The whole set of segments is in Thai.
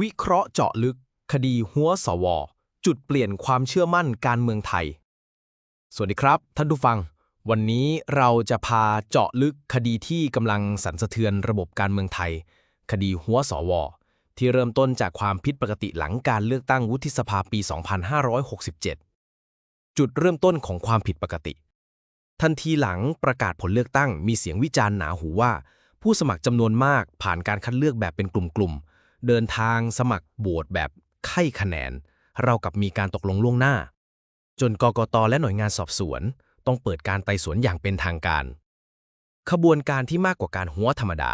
วิเคราะห์เจาะลึก คดีหัวสว จุดเปลี่ยนความเชื่อมั่นการเมืองไทย สวัสดีครับ ท่านผู้ฟัง วันนี้เราจะพาเจาะลึกคดีที่กำลังสั่นสะเทือนระบบการเมืองไทย คดีหัวสว ที่เริ่มต้นจากความผิดปกติหลังการเลือกตั้งวุฒิสภาปี 2567 จุดเริ่มต้นของความผิดปกติ ทันทีหลังประกาศผลเลือกตั้งมีเสียงวิจารณ์หนาหูว่า ผู้สมัครจำนวนมากผ่านการคัดเลือกแบบเป็นกลุ่มๆ เดินทางสมัครโหวตแบบไข้คะแนน เรากับมีการตกลงล่วงหน้า จนกกตและหน่วยงานสอบสวน ต้องเปิดการไต่สวนอย่างเป็นทางการ ขบวนการที่มากกว่าการหัวธรรมดา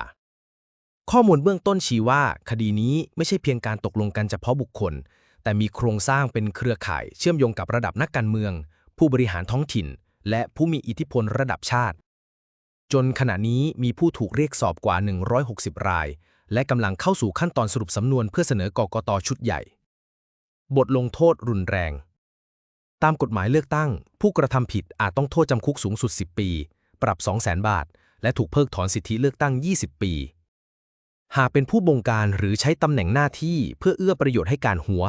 ข้อมูลเบื้องต้นชี้ว่า คดีนี้ไม่ใช่เพียงการตกลงกันเฉพาะบุคคล แต่มีโครงสร้างเป็นเครือข่าย เชื่อมโยงกับระดับนักการเมือง ผู้บริหารท้องถิ่น และผู้มีอิทธิพลระดับชาติจนขณะนี้มีผู้ถูกเรียกสอบกว่า 160 ราย และกำลังเข้าสู่ขั้นตอนสรุปสำนวนเพื่อเสนอกกตชุดใหญ่ บทลงโทษรุนแรง ตามกฎหมายเลือกตั้ง ผู้กระทำผิดอาจต้องโทษจำคุกสูงสุด 10 ปี ปรับ 200,000 บาท และถูกเพิกถอนสิทธิเลือกตั้ง 20 ปี หากเป็นผู้บงการหรือใช้ตำแหน่งหน้าที่เพื่อเอื้อประโยชน์ให้การหัว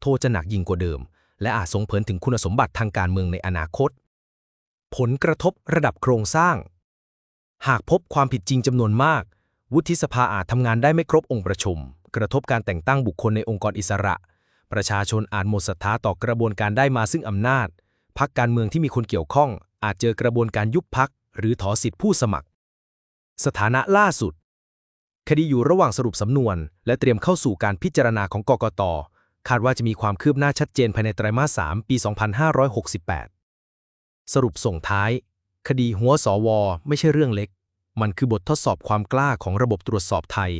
โทษจะหนักยิ่งกว่าเดิม และอาจส่งผลถึงคุณสมบัติทางการเมืองในอนาคต ผลกระทบระดับโครงสร้าง หากพบความผิดจริงจำนวนมาก วุฒิสภาอาจทำงานได้ไม่ครบองค์ประชุม กระทบการแต่งตั้งบุคคลในองค์กรอิสระ ประชาชนอาจหมดศรัทธาต่อกระบวนการได้มาซึ่งอำนาจ พักการเมืองที่มีคนเกี่ยวข้อง อาจเจอกระบวนการยุบพักหรือถอสิทธิผู้สมัคร สถานะล่าสุด คดีอยู่ระหว่างสรุปสำนวน และเตรียมเข้าสู่การพิจารณาของกกต คาดว่าจะมีความคืบหน้าชัดเจนภายในไตรมาส 3 ปี 2568 สรุปส่งท้าย คดีหัวสวไม่ใช่เรื่องเล็ก มันคือบททดสอบความกล้าของระบบตรวจสอบไทย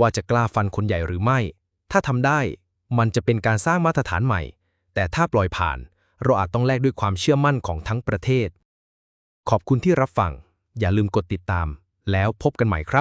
ว่าจะกล้าฟันคนใหญ่หรือไม่ ถ้าทำได้ มันจะเป็นการสร้างมาตรฐานใหม่ แต่ถ้าปล่อยผ่าน เราอาจต้องแลกด้วยความเชื่อมั่นของทั้งประเทศ ขอบคุณที่รับฟัง อย่าลืมกดติดตาม แล้วพบกันใหม่ครับ